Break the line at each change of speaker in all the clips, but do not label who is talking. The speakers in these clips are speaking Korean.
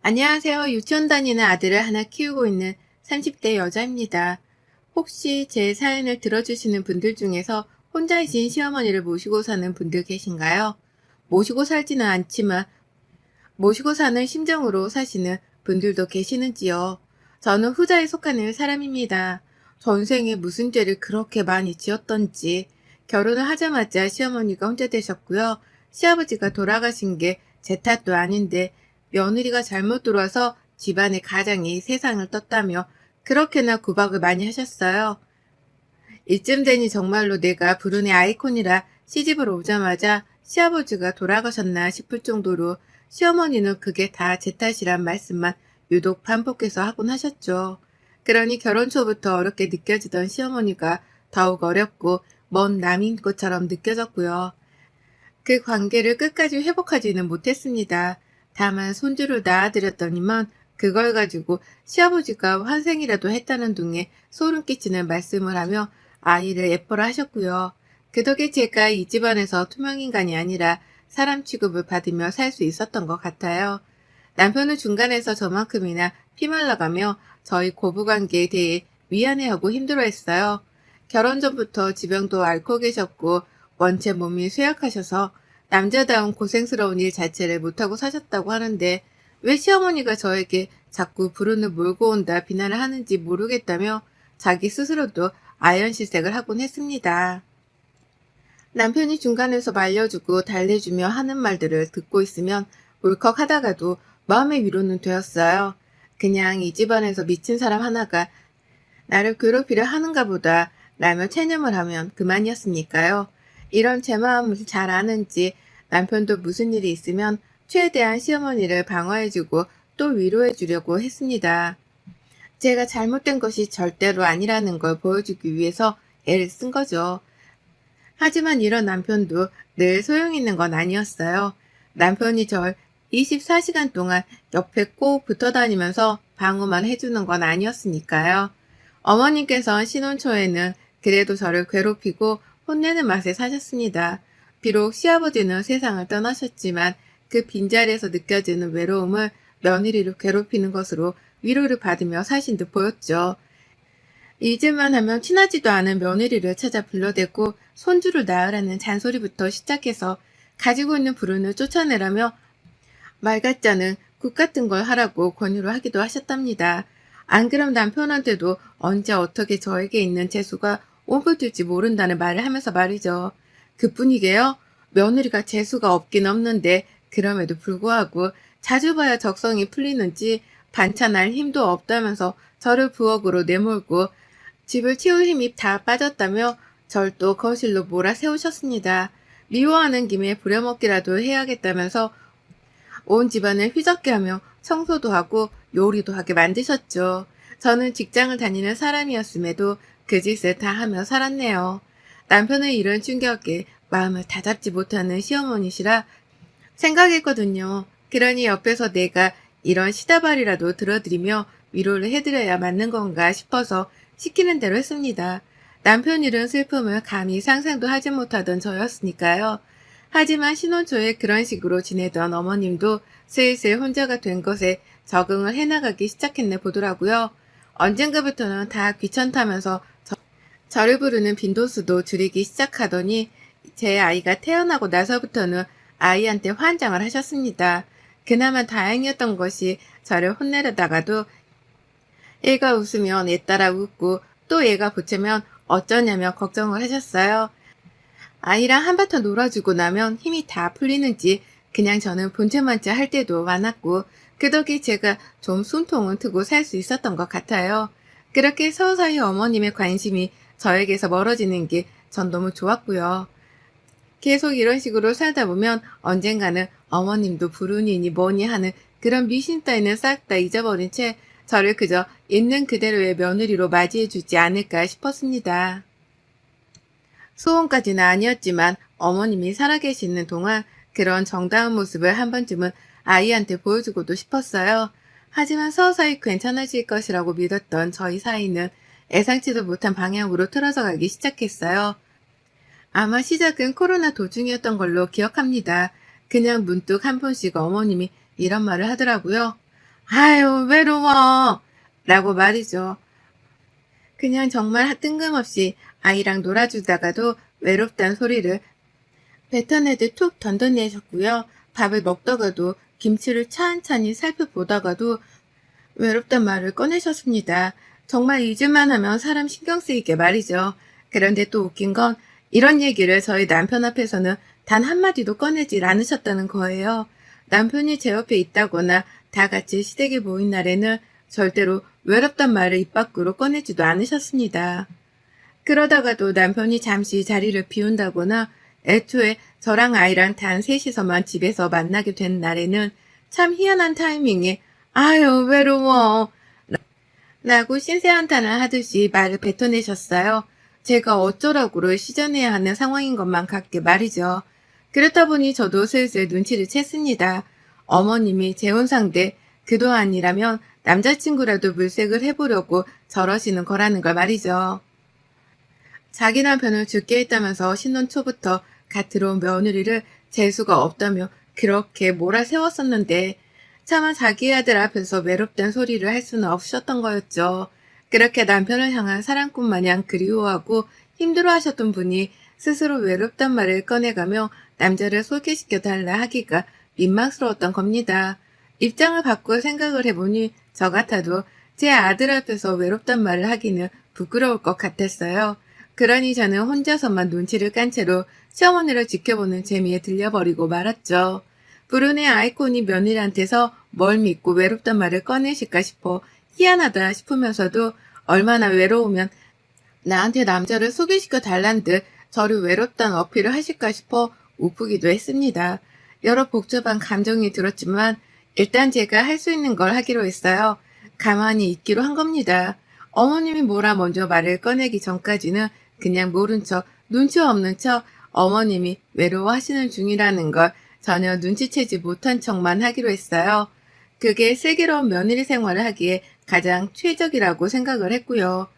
안녕하세요. 유치원 다니는 아들을 하나 키우고 있는 30대 여자입니다. 혹시 제 사연을 들어주시는 분들 중에서 혼자이신 시어머니를 모시고 사는 분들 계신가요? 모시고 살지는 않지만 모시고 사는 심정으로 사시는 분들도 계시는지요? 저는 후자에 속하는 사람입니다. 전생에 무슨 죄를 그렇게 많이 지었던지 결혼을 하자마자 시어머니가 혼자 되셨고요. 시아버지가 돌아가신 게 제 탓도 아닌데 며느리가 잘못 들어와서 집안의 가장이 세상을 떴다며 그렇게나 구박을 많이 하셨어요. 이쯤 되니 정말로 내가 불운의 아이콘이라 시집을 오자마자 시아버지가 돌아가셨나 싶을 정도로 시어머니는 그게 다 제 탓이란 말씀만 유독 반복해서 하곤 하셨죠. 그러니 결혼 초부터 어렵게 느껴지던 시어머니가 더욱 어렵고 먼 남인 것처럼 느껴졌고요. 그 관계를 끝까지 회복하지는 못했습니다. 다만 손주를 낳아드렸더니만 그걸 가지고 시아버지가 환생이라도 했다는 둥에 소름 끼치는 말씀을 하며 아이를 예뻐라 하셨고요. 그 덕에 제가 이 집안에서 투명인간이 아니라 사람 취급을 받으며 살 수 있었던 것 같아요. 남편은 중간에서 저만큼이나 피말라가며 저희 고부관계에 대해 미안해하고 힘들어했어요. 결혼 전부터 지병도 앓고 계셨고 원체 몸이 쇠약하셔서 남자다운 고생스러운 일 자체를 못하고 사셨다고 하는데 왜 시어머니가 저에게 자꾸 불운을 몰고 온다 비난을 하는지 모르겠다며 자기 스스로도 아연실색을 하곤 했습니다. 남편이 중간에서 말려주고 달래주며 하는 말들을 듣고 있으면 울컥하다가도 마음의 위로는 되었어요. 그냥 이 집안에서 미친 사람 하나가 나를 괴롭히려 하는가 보다 라며 체념을 하면 그만이었으니까요. 이런 제 마음을 잘 아는지 남편도 무슨 일이 있으면 최대한 시어머니를 방어해주고 또 위로해주려고 했습니다. 제가 잘못된 것이 절대로 아니라는 걸 보여주기 위해서 애를 쓴 거죠. 하지만 이런 남편도 늘 소용있는 건 아니었어요. 남편이 절 24시간 동안 옆에 꼭 붙어 다니면서 방어만 해주는 건 아니었으니까요. 어머님께서 신혼 초에는 그래도 저를 괴롭히고 혼내는 맛에 사셨습니다. 비록 시아버지는 세상을 떠나셨지만 그 빈자리에서 느껴지는 외로움을 며느리를 괴롭히는 것으로 위로를 받으며 사신 듯 보였죠. 잊을만 하면 친하지도 않은 며느리를 찾아 불러대고 손주를 낳으라는 잔소리부터 시작해서 가지고 있는 불운을 쫓아내라며 말 같지 않은 국 같은 걸 하라고 권유를 하기도 하셨답니다. 안 그럼 남편한테도 언제 어떻게 저에게 있는 재수가 옮겨질지 모른다는 말을 하면서 말이죠. 그뿐이게요. 며느리가 재수가 없긴 없는데 그럼에도 불구하고 자주 봐야 적성이 풀리는지 반찬할 힘도 없다면서 저를 부엌으로 내몰고 집을 치울 힘이 다 빠졌다며 절 또 거실로 몰아 세우셨습니다. 미워하는 김에 부려먹기라도 해야겠다면서 온 집안을 휘젓게 하며 청소도 하고 요리도 하게 만드셨죠. 저는 직장을 다니는 사람이었음에도 그 짓을 다 하며 살았네요. 남편의 이런 충격에 마음을 다잡지 못하는 시어머니시라 생각했거든요. 그러니 옆에서 내가 이런 시다발이라도 들어드리며 위로를 해드려야 맞는 건가 싶어서 시키는 대로 했습니다. 남편 일은 슬픔을 감히 상상도 하지 못하던 저였으니까요. 하지만 신혼 초에 그런 식으로 지내던 어머님도 슬슬 혼자가 된 것에 적응을 해나가기 시작했네 보더라고요. 언젠가부터는 다 귀찮다면서 저, 저를 부르는 빈도수도 줄이기 시작하더니 제 아이가 태어나고 나서부터는 아이한테 환장을 하셨습니다. 그나마 다행이었던 것이 저를 혼내려다가도 얘가 웃으면 얘 따라 웃고 또 얘가 보채면 어쩌냐며 걱정을 하셨어요. 아이랑 한바탕 놀아주고 나면 힘이 다 풀리는지 그냥 저는 본체만치 할 때도 많았고 그 덕에 제가 좀 숨통은 트고 살 수 있었던 것 같아요. 그렇게 서서히 어머님의 관심이 저에게서 멀어지는 게 전 너무 좋았고요. 계속 이런 식으로 살다 보면 언젠가는 어머님도 불운이니 뭐니 하는 그런 미신 따위는 싹 다 잊어버린 채 저를 그저 있는 그대로의 며느리로 맞이해주지 않을까 싶었습니다. 소원까지는 아니었지만 어머님이 살아계시는 동안 그런 정다운 모습을 한 번쯤은 아이한테 보여주고도 싶었어요. 하지만 서서히 괜찮아질 것이라고 믿었던 저희 사이는 예상치도 못한 방향으로 틀어져 가기 시작했어요. 아마 시작은 코로나 도중이었던 걸로 기억합니다. 그냥 문득 한 번씩 어머님이 이런 말을 하더라고요. 아유, 외로워. 라고 말이죠. 그냥 정말 뜬금없이 아이랑 놀아주다가도 외롭단 소리를 뱉어내듯 툭 던져내셨고요. 밥을 먹다가도 김치를 찬찬히 살펴보다가도 외롭단 말을 꺼내셨습니다. 정말 잊을만 하면 사람 신경 쓰이게 말이죠. 그런데 또 웃긴 건 이런 얘기를 저희 남편 앞에서는 단 한마디도 꺼내질 않으셨다는 거예요. 남편이 제 옆에 있다거나 다 같이 시댁에 모인 날에는 절대로 외롭단 말을 입 밖으로 꺼내지도 않으셨습니다. 그러다가도 남편이 잠시 자리를 비운다거나 애초에 저랑 아이랑 단 셋이서만 집에서 만나게 된 날에는 참 희한한 타이밍에 아유 외로워 라고 신세한탄을 하듯이 말을 뱉어내셨어요. 제가 어쩌라고를 시전해야 하는 상황인 것만 같게 말이죠. 그렇다 보니 저도 슬슬 눈치를 챘습니다. 어머님이 재혼 상대 그동안이라면 남자친구라도 물색을 해보려고 저러시는 거라는 걸 말이죠. 자기 남편을 죽게 했다면서 신혼 초부터 갓 들어온 며느리를 재수가 없다며 그렇게 몰아세웠었는데 차마 자기 아들 앞에서 외롭단 소리를 할 수는 없으셨던 거였죠. 그렇게 남편을 향한 사랑꾼 마냥 그리워하고 힘들어하셨던 분이 스스로 외롭단 말을 꺼내가며 남자를 소개시켜 달라 하기가 민망스러웠던 겁니다. 입장을 바꿔 생각을 해보니 저 같아도 제 아들 앞에서 외롭단 말을 하기는 부끄러울 것 같았어요. 그러니 저는 혼자서만 눈치를 깐 채로 시어머니를 지켜보는 재미에 들려버리고 말았죠. 불운의 아이콘이 며느리한테서 뭘 믿고 외롭단 말을 꺼내실까 싶어 희한하다 싶으면서도 얼마나 외로우면 나한테 남자를 소개시켜 달란 듯 저를 외롭다는 어필을 하실까 싶어 우프기도 했습니다. 여러 복잡한 감정이 들었지만 일단 제가 할 수 있는 걸 하기로 했어요. 가만히 있기로 한 겁니다. 어머님이 뭐라 먼저 말을 꺼내기 전까지는 그냥 모른 척, 눈치 없는 척 어머님이 외로워하시는 중이라는 걸 전혀 눈치채지 못한 척만 하기로 했어요. 그게 슬기로운 며느리 생활을 하기에 가장 최적이라고 생각을 했고요.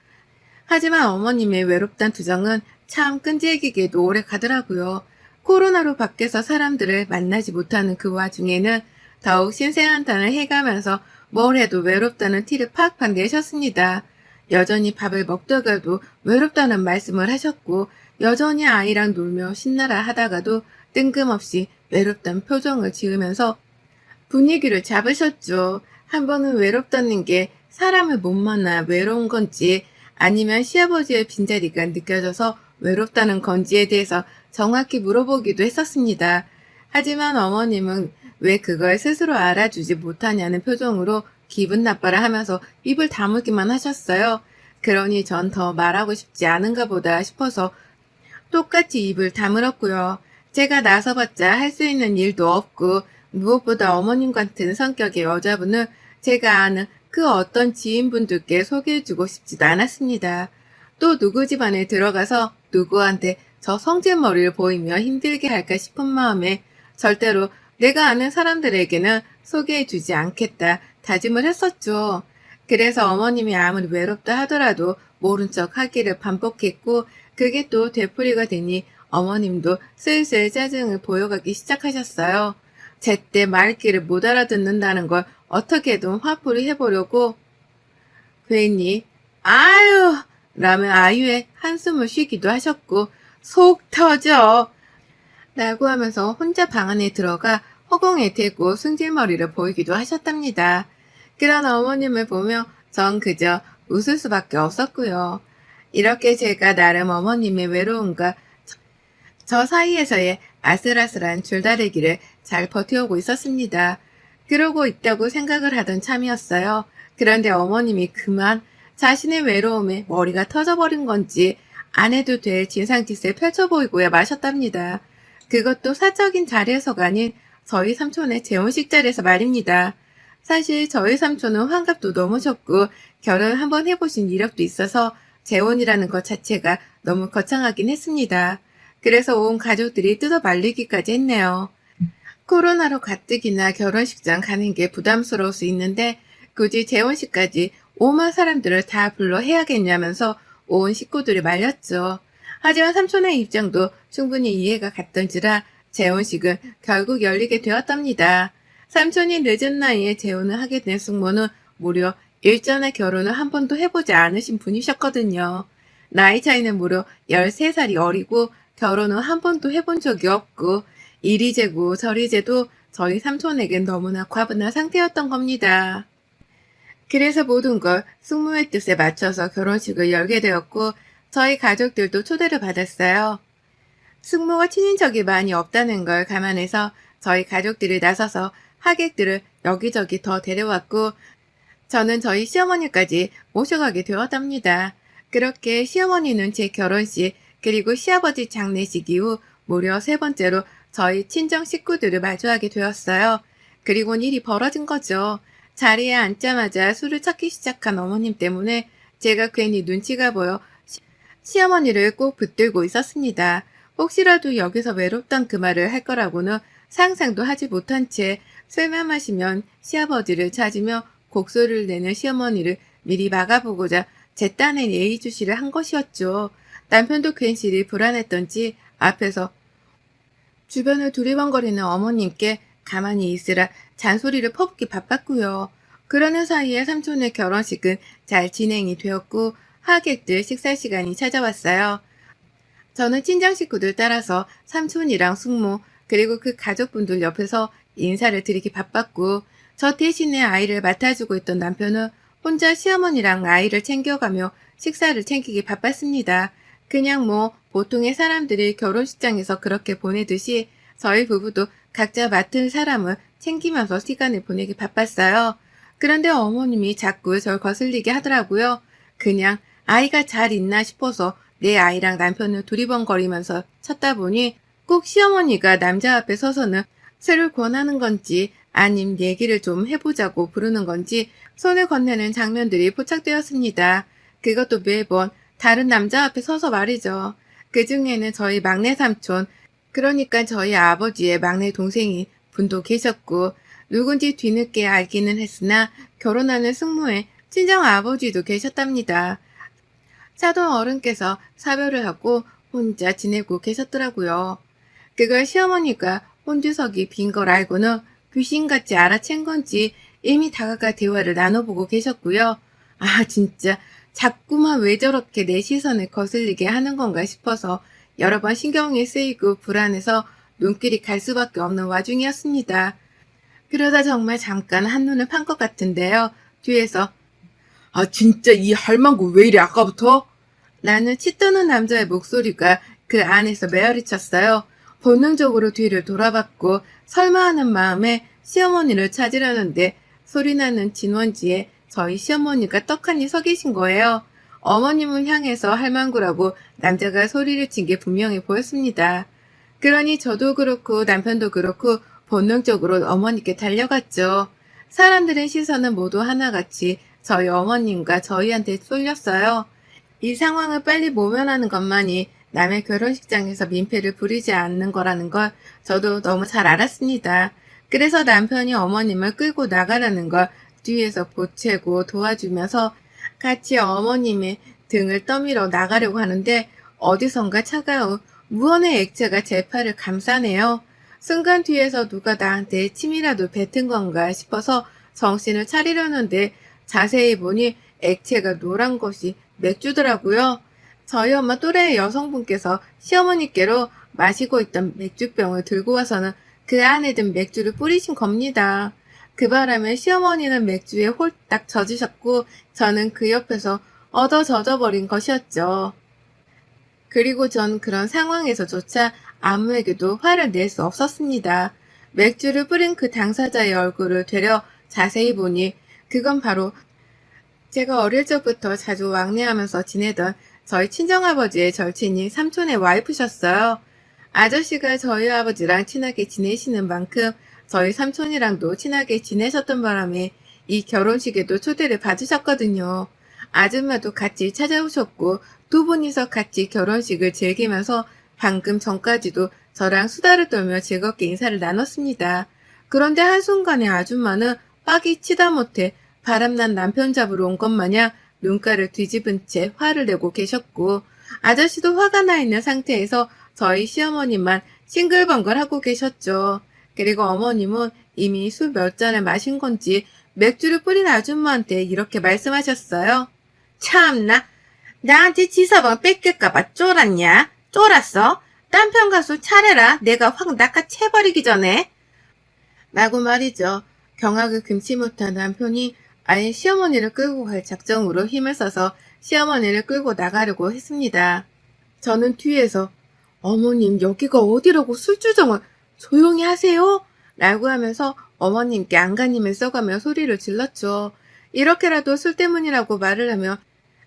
하지만 어머님의 외롭단 투정은 참 끈질기게도 오래 가더라고요. 코로나로 밖에서 사람들을 만나지 못하는 그 와중에는 더욱 신세한탄을 해가면서 뭘 해도 외롭다는 티를 팍팍 내셨습니다. 여전히 밥을 먹다가도 외롭다는 말씀을 하셨고 여전히 아이랑 놀며 신나라 하다가도 뜬금없이 외롭단 표정을 지으면서 분위기를 잡으셨죠. 한 번은 외롭다는 게 사람을 못 만나 외로운 건지 아니면 시아버지의 빈자리가 느껴져서 외롭다는 건지에 대해서 정확히 물어보기도 했었습니다. 하지만 어머님은 왜 그걸 스스로 알아주지 못하냐는 표정으로 기분 나빠라 하면서 입을 다물기만 하셨어요. 그러니 전 더 말하고 싶지 않은가 보다 싶어서 똑같이 입을 다물었고요. 제가 나서봤자 할 수 있는 일도 없고 무엇보다 어머님 같은 성격의 여자분을 제가 아는 그 어떤 지인분들께 소개해주고 싶지도 않았습니다. 또 누구 집안에 들어가서 누구한테 저 성질머리를 보이며 힘들게 할까 싶은 마음에 절대로 내가 아는 사람들에게는 소개해주지 않겠다 다짐을 했었죠. 그래서 어머님이 아무리 외롭다 하더라도 모른 척 하기를 반복했고 그게 또 되풀이가 되니 어머님도 슬슬 짜증을 보여가기 시작하셨어요. 제때 말귀를 못 알아듣는다는 걸 어떻게든 화풀이 해보려고 괜히 아유 라며 아유의 한숨을 쉬기도 하셨고 속 터져 라고 하면서 혼자 방 안에 들어가 허공에 대고 승질머리를 보이기도 하셨답니다. 그런 어머님을 보며 전 그저 웃을 수밖에 없었고요. 이렇게 제가 나름 어머님의 외로움과 저, 저 사이에서의 아슬아슬한 줄다리기를 잘 버텨오고 있었습니다. 그러고 있다고 생각을 하던 참이었어요. 그런데 어머님이 그만 자신의 외로움에 머리가 터져버린 건지 안 해도 될 진상짓을 펼쳐 보이고야 마셨답니다. 그것도 사적인 자리에서가 아닌 저희 삼촌의 재혼식 자리에서 말입니다. 사실 저희 삼촌은 환갑도 넘으셨고 결혼 한번 해보신 이력도 있어서 재혼이라는 것 자체가 너무 거창하긴 했습니다. 그래서 온 가족들이 뜯어 말리기까지 했네요. 코로나로 가뜩이나 결혼식장 가는 게 부담스러울 수 있는데 굳이 재혼식까지 오만 사람들을 다 불러 해야겠냐면서 온 식구들이 말렸죠. 하지만 삼촌의 입장도 충분히 이해가 갔던지라 재혼식은 결국 열리게 되었답니다. 삼촌이 늦은 나이에 재혼을 하게 된 숙모는 무려 일전에 결혼을 한 번도 해보지 않으신 분이셨거든요. 나이 차이는 무려 13살이 어리고 결혼을 한 번도 해본 적이 없고 이리 재고 저리 재도 저희 삼촌에겐 너무나 과분한 상태였던 겁니다. 그래서 모든 걸 숙모의 뜻에 맞춰서 결혼식을 열게 되었고 저희 가족들도 초대를 받았어요. 숙모가 친인척이 많이 없다는 걸 감안해서 저희 가족들이 나서서 하객들을 여기저기 더 데려왔고 저는 저희 시어머니까지 모셔가게 되었답니다. 그렇게 시어머니는 제 결혼식 그리고 시아버지 장례식 이후 무려 세 번째로 저희 친정 식구들을 마주하게 되었어요. 그리고 일이 벌어진 거죠. 자리에 앉자마자 술을 찾기 시작한 어머님 때문에 제가 괜히 눈치가 보여 시- 시어머니를 꼭 붙들고 있었습니다. 혹시라도 여기서 외롭던 그 말을 할 거라고는 상상도 하지 못한 채 술만 마시면 시아버지를 찾으며 곡소리를 내는 시어머니를 미리 막아보고자 제 딴에 예의주시를 한 것이었죠. 남편도 괜시리 불안했던지 앞에서 주변을 두리번거리는 어머님께 가만히 있으라 잔소리를 퍼붓기 바빴고요. 그러는 사이에 삼촌의 결혼식은 잘 진행이 되었고 하객들 식사 시간이 찾아왔어요. 저는 친정 식구들 따라서 삼촌이랑 숙모 그리고 그 가족분들 옆에서 인사를 드리기 바빴고 저 대신에 아이를 맡아주고 있던 남편은 혼자 시어머니랑 아이를 챙겨가며 식사를 챙기기 바빴습니다. 그냥 뭐 보통의 사람들이 결혼식장에서 그렇게 보내듯이 저희 부부도 각자 맡은 사람을 챙기면서 시간을 보내기 바빴어요. 그런데 어머님이 자꾸 절 거슬리게 하더라고요. 그냥 아이가 잘 있나 싶어서 내 아이랑 남편을 두리번거리면서 찾다 보니 꼭 시어머니가 남자 앞에 서서는 술을 권하는 건지 아님 얘기를 좀 해보자고 부르는 건지 손을 건네는 장면들이 포착되었습니다. 그것도 매번 다른 남자 앞에 서서 말이죠. 그 중에는 저희 막내 삼촌, 그러니까 저희 아버지의 막내 동생이 분도 계셨고, 누군지 뒤늦게 알기는 했으나 결혼하는 숙모의 친정 아버지도 계셨답니다. 사돈 어른께서 사별을 하고 혼자 지내고 계셨더라고요. 그걸 시어머니가 혼주석이 빈 걸 알고는 귀신같이 알아챈 건지 이미 다가가 대화를 나눠보고 계셨고요. 아, 진짜 자꾸만 왜 저렇게 내 시선을 거슬리게 하는 건가 싶어서 여러 번 신경이 쓰이고 불안해서 눈길이 갈 수밖에 없는 와중이었습니다. 그러다 정말 잠깐 한눈을 판 것 같은데요. 뒤에서 아 진짜 이 할망구 왜 이래 아까부터? 나는 치떠는 남자의 목소리가 그 안에서 메아리쳤어요. 본능적으로 뒤를 돌아봤고 설마 하는 마음에 시어머니를 찾으려는데 소리나는 진원지에 저희 시어머니가 떡하니 서 계신 거예요. 어머님을 향해서 할망구라고 남자가 소리를 친 게 분명해 보였습니다. 그러니 저도 그렇고 남편도 그렇고 본능적으로 어머니께 달려갔죠. 사람들의 시선은 모두 하나같이 저희 어머님과 저희한테 쏠렸어요. 이 상황을 빨리 모면하는 것만이 남의 결혼식장에서 민폐를 부리지 않는 거라는 걸 저도 너무 잘 알았습니다. 그래서 남편이 어머님을 끌고 나가라는 걸 뒤에서 보채고 도와주면서 같이 어머님의 등을 떠밀어 나가려고 하는데 어디선가 차가운 무언의 액체가 제 팔을 감싸네요. 순간 뒤에서 누가 나한테 침이라도 뱉은 건가 싶어서 정신을 차리려는데 자세히 보니 액체가 노란 것이 맥주더라고요. 저희 엄마 또래의 여성분께서 시어머니께로 마시고 있던 맥주병을 들고 와서는 그 안에 든 맥주를 뿌리신 겁니다. 그 바람에 시어머니는 맥주에 홀딱 젖으셨고 저는 그 옆에서 얻어 젖어버린 것이었죠. 그리고 전 그런 상황에서조차 아무에게도 화를 낼 수 없었습니다. 맥주를 뿌린 그 당사자의 얼굴을 되려 자세히 보니 그건 바로 제가 어릴 적부터 자주 왕래하면서 지내던 저희 친정아버지의 절친인 삼촌의 와이프셨어요. 아저씨가 저희 아버지랑 친하게 지내시는 만큼 저희 삼촌이랑도 친하게 지내셨던 바람에 이 결혼식에도 초대를 받으셨거든요. 아줌마도 같이 찾아오셨고 두 분이서 같이 결혼식을 즐기면서 방금 전까지도 저랑 수다를 떨며 즐겁게 인사를 나눴습니다. 그런데 한순간에 아줌마는 빡이 치다 못해 바람난 남편 잡으러 온 것 마냥 눈가를 뒤집은 채 화를 내고 계셨고 아저씨도 화가 나 있는 상태에서 저희 시어머님만 싱글벙글 하고 계셨죠. 그리고 어머님은 이미 술 몇 잔을 마신 건지 맥주를 뿌린 아줌마한테 이렇게 말씀하셨어요. 참나, 나한테 지서방 뺏길까봐 쫄았냐? 쫄았어? 딴편 가서 차례라 내가 확 낚아채버리기 전에. 라고 말이죠. 경악을 금치 못한 남편이 아예 시어머니를 끌고 갈 작정으로 힘을 써서 시어머니를 끌고 나가려고 했습니다. 저는 뒤에서 어머님 여기가 어디라고 술주정을 조용히 하세요 라고 하면서 어머님께 안간힘을 써가며 소리를 질렀죠. 이렇게라도 술 때문이라고 말을 하며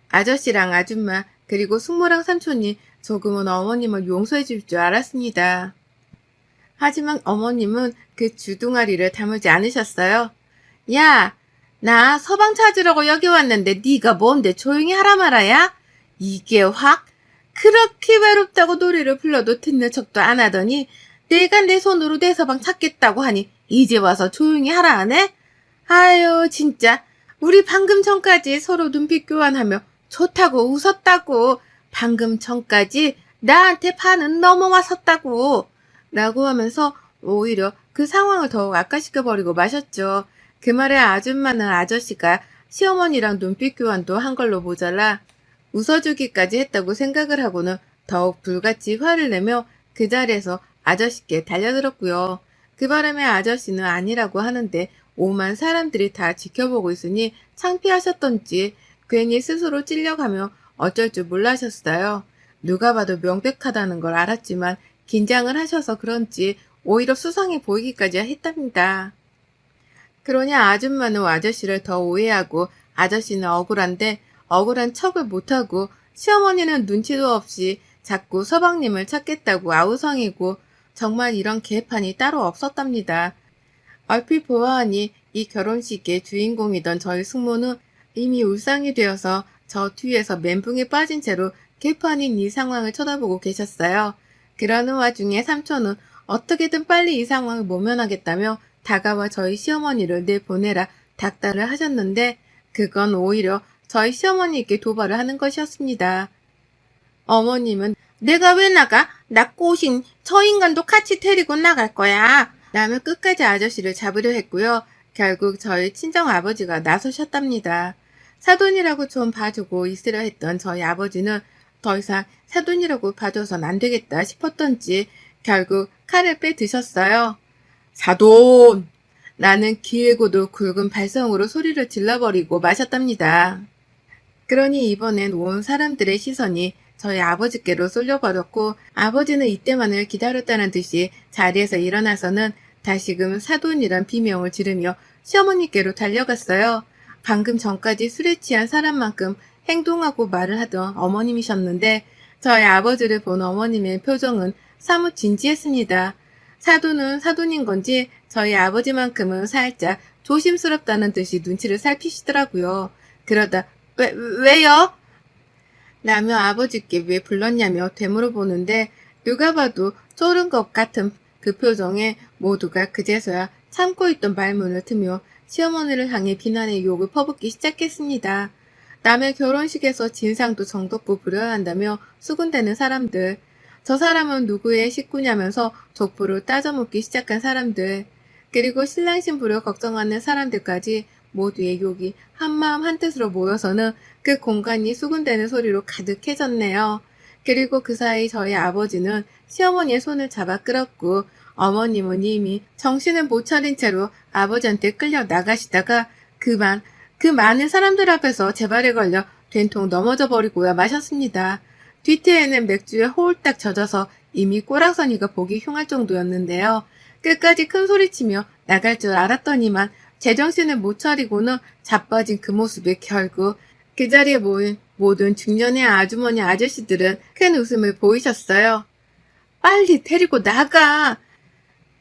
아저씨랑 아줌마 그리고 숙모랑 삼촌이 조금은 어머님을 용서해 줄 줄 알았습니다. 하지만 어머님은 그 주둥아리를 다물지 않으셨어요. 야, 나 서방 찾으려고 여기 왔는데 네가 뭔데 조용히 하라 말아야? 이게 확 그렇게 외롭다고 노래를 불러도 듣는 척도 안 하더니 내가 내 손으로 내 서방 찾겠다고 하니 이제 와서 조용히 하라 하네? 아유 진짜 우리 방금 전까지 서로 눈빛 교환하며 좋다고 웃었다고 방금 전까지 나한테 판은 넘어왔었다고 라고 하면서 오히려 그 상황을 더욱 악화시켜버리고 마셨죠. 그 말에 아줌마는 아저씨가 시어머니랑 눈빛 교환도 한 걸로 모자라 웃어주기까지 했다고 생각을 하고는 더욱 불같이 화를 내며 그 자리에서 아저씨께 달려들었고요. 그 바람에 아저씨는 아니라고 하는데 오만 사람들이 다 지켜보고 있으니 창피하셨던지 괜히 스스로 찔려가며 어쩔 줄 몰라셨어요. 누가 봐도 명백하다는 걸 알았지만 긴장을 하셔서 그런지 오히려 수상해 보이기까지 했답니다. 그러냐 아줌마는 아저씨를 더 오해하고 아저씨는 억울한데 억울한 척을 못하고 시어머니는 눈치도 없이 자꾸 서방님을 찾겠다고 아우성이고 정말 이런 개판이 따로 없었답니다. 얼핏 보아하니 이 결혼식의 주인공이던 저희 숙모는 이미 울상이 되어서 저 뒤에서 멘붕에 빠진 채로 개판인 이 상황을 쳐다보고 계셨어요. 그러는 와중에 삼촌은 어떻게든 빨리 이 상황을 모면하겠다며 다가와 저희 시어머니를 내보내라 닥달을 하셨는데 그건 오히려 저희 시어머니께 도발을 하는 것이었습니다. 어머님은 내가 왜 나가? 나 꼬신 저 인간도 같이 데리고 나갈 거야. 라며 끝까지 아저씨를 잡으려 했고요. 결국 저희 친정 아버지가 나서셨답니다. 사돈이라고 좀 봐주고 있으려 했던 저희 아버지는 더 이상 사돈이라고 봐줘선 안 되겠다 싶었던지 결국 칼을 빼 드셨어요. 사돈! 나는 기회고도 굵은 발성으로 소리를 질러버리고 마셨답니다. 그러니 이번엔 온 사람들의 시선이 저희 아버지께로 쏠려버렸고 아버지는 이때만을 기다렸다는 듯이 자리에서 일어나서는 다시금 사돈이란 비명을 지르며 시어머니께로 달려갔어요. 방금 전까지 술에 취한 사람만큼 행동하고 말을 하던 어머님이셨는데 저희 아버지를 본 어머님의 표정은 사뭇 진지했습니다. 사돈은 사돈인 건지 저희 아버지만큼은 살짝 조심스럽다는 듯이 눈치를 살피시더라고요. 그러다 왜, 왜요? 라며 아버지께 왜 불렀냐며 되물어 보는데 누가 봐도 쫄은 것 같은 그 표정에 모두가 그제서야 참고 있던 말문을 트며 시어머니를 향해 비난의 욕을 퍼붓기 시작했습니다. 남의 결혼식에서 진상도 정덮고 불효한다며 수군대는 사람들. 저 사람은 누구의 식구냐면서 족보를 따져묻기 시작한 사람들. 그리고 신랑 신부를 걱정하는 사람들까지 모두의 욕이 한마음 한뜻으로 모여서는 그 공간이 수군대는 소리로 가득해졌네요. 그리고 그 사이 저희 아버지는 시어머니의 손을 잡아 끌었고 어머님은 이미 정신을 못 차린 채로 아버지한테 끌려 나가시다가 그만 그 많은 사람들 앞에서 제 발에 걸려 된통 넘어져 버리고야 마셨습니다. 뒤태에는 맥주에 홀딱 젖어서 이미 꼬락서니가 보기 흉할 정도였는데요. 끝까지 큰 소리치며 나갈 줄 알았더니만 제정신을 못 차리고는 자빠진 그 모습에 결국 그 자리에 모인 모든 중년의 아주머니 아저씨들은 큰 웃음을 보이셨어요. 빨리 데리고 나가!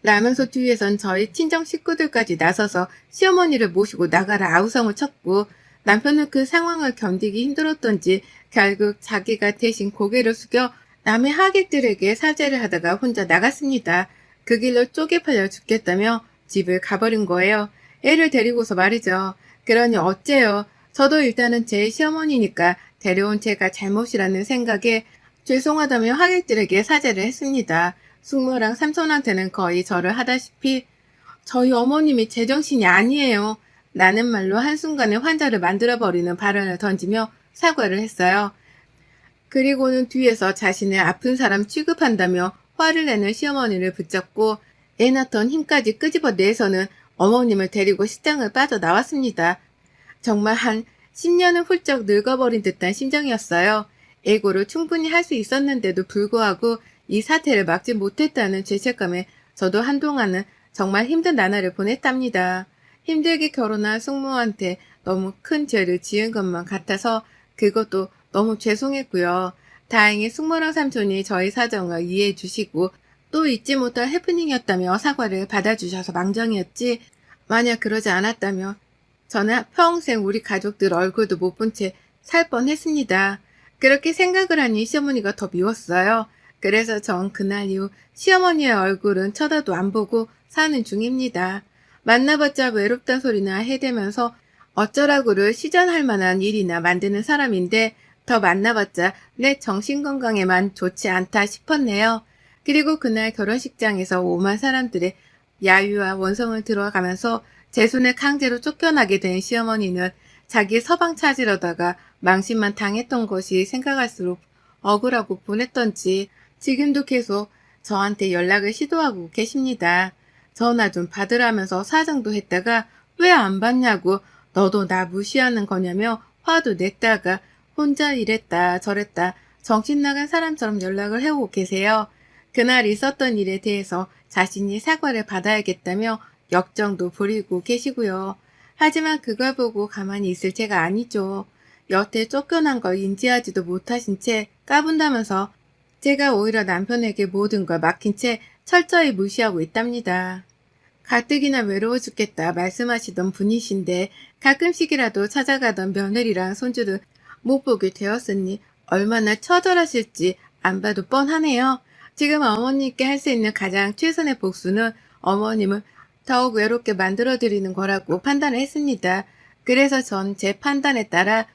라면서 뒤에선 저희 친정 식구들까지 나서서 시어머니를 모시고 나가라 아우성을 쳤고 남편은 그 상황을 견디기 힘들었던지 결국 자기가 대신 고개를 숙여 남의 하객들에게 사죄를 하다가 혼자 나갔습니다. 그 길로 쪼개 팔려 죽겠다며 집을 가버린 거예요. 애를 데리고서 말이죠. 그러니 어째요. 저도 일단은 제 시어머니니까 데려온 제가 잘못이라는 생각에 죄송하다며 하객들에게 사죄를 했습니다. 숙모랑 삼촌한테는 거의 절을 하다시피 저희 어머님이 제정신이 아니에요. 나는 말로 한순간에 환자를 만들어버리는 발언을 던지며 사과를 했어요. 그리고는 뒤에서 자신의 아픈 사람 취급한다며 화를 내는 시어머니를 붙잡고 애 낳던 힘까지 끄집어내서는 어머님을 데리고 식당을 빠져나왔습니다. 정말 한 10년은 훌쩍 늙어버린 듯한 심정이었어요. 애고를 충분히 할 수 있었는데도 불구하고 이 사태를 막지 못했다는 죄책감에 저도 한동안은 정말 힘든 나날을 보냈답니다. 힘들게 결혼한 숙모한테 너무 큰 죄를 지은 것만 같아서 그것도 너무 죄송했고요. 다행히 숙모랑 삼촌이 저희 사정을 이해해 주시고 또 잊지 못할 해프닝이었다며 사과를 받아주셔서 망정이었지 만약 그러지 않았다면 저는 평생 우리 가족들 얼굴도 못 본 채 살 뻔했습니다. 그렇게 생각을 하니 시어머니가 더 미웠어요. 그래서 전 그날 이후 시어머니의 얼굴은 쳐다도 안 보고 사는 중입니다. 만나봤자 외롭단 소리나 해대면서 어쩌라고를 시전할 만한 일이나 만드는 사람인데 더 만나봤자 내 정신건강에만 좋지 않다 싶었네요. 그리고 그날 결혼식장에서 오만 사람들의 야유와 원성을 들어가면서 제 손에 강제로 쫓겨나게 된 시어머니는 자기 서방 찾으려다가 망신만 당했던 것이 생각할수록 억울하고 분했던지 지금도 계속 저한테 연락을 시도하고 계십니다. 전화 좀 받으라면서 사정도 했다가 왜 안 받냐고 너도 나 무시하는 거냐며 화도 냈다가 혼자 이랬다 저랬다 정신 나간 사람처럼 연락을 해오고 계세요. 그날 있었던 일에 대해서 자신이 사과를 받아야겠다며 역정도 부리고 계시고요. 하지만 그걸 보고 가만히 있을 제가 아니죠. 여태 쫓겨난 걸 인지하지도 못하신 채 까분다면서 제가 오히려 남편에게 모든 걸 맡긴 채 철저히 무시하고 있답니다. 가뜩이나 외로워 죽겠다 말씀하시던 분이신데 가끔씩이라도 찾아가던 며느리랑 손주를 못 보게 되었으니 얼마나 처절하실지 안 봐도 뻔하네요. 지금 어머님께 할 수 있는 가장 최선의 복수는 어머님을 더욱 외롭게 만들어드리는 거라고 판단을 했습니다. 그래서 전 제 판단에 따라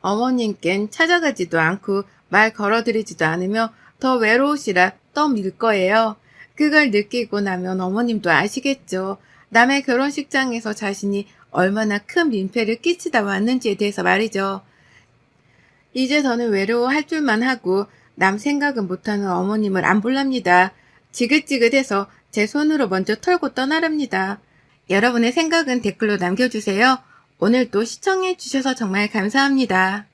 어머님께는 찾아가지도 않고 말 걸어드리지도 않으며 더 외로우시라 떠밀 거예요. 그걸 느끼고 나면 어머님도 아시겠죠. 남의 결혼식장에서 자신이 얼마나 큰 민폐를 끼치다 왔는지에 대해서 말이죠. 이제 저는 외로워할 줄만 하고 남 생각은 못하는 어머님을 안 볼랍니다. 지긋지긋해서 제 손으로 먼저 털고 떠나랍니다. 여러분의 생각은 댓글로 남겨주세요. 오늘도 시청해주셔서 정말 감사합니다.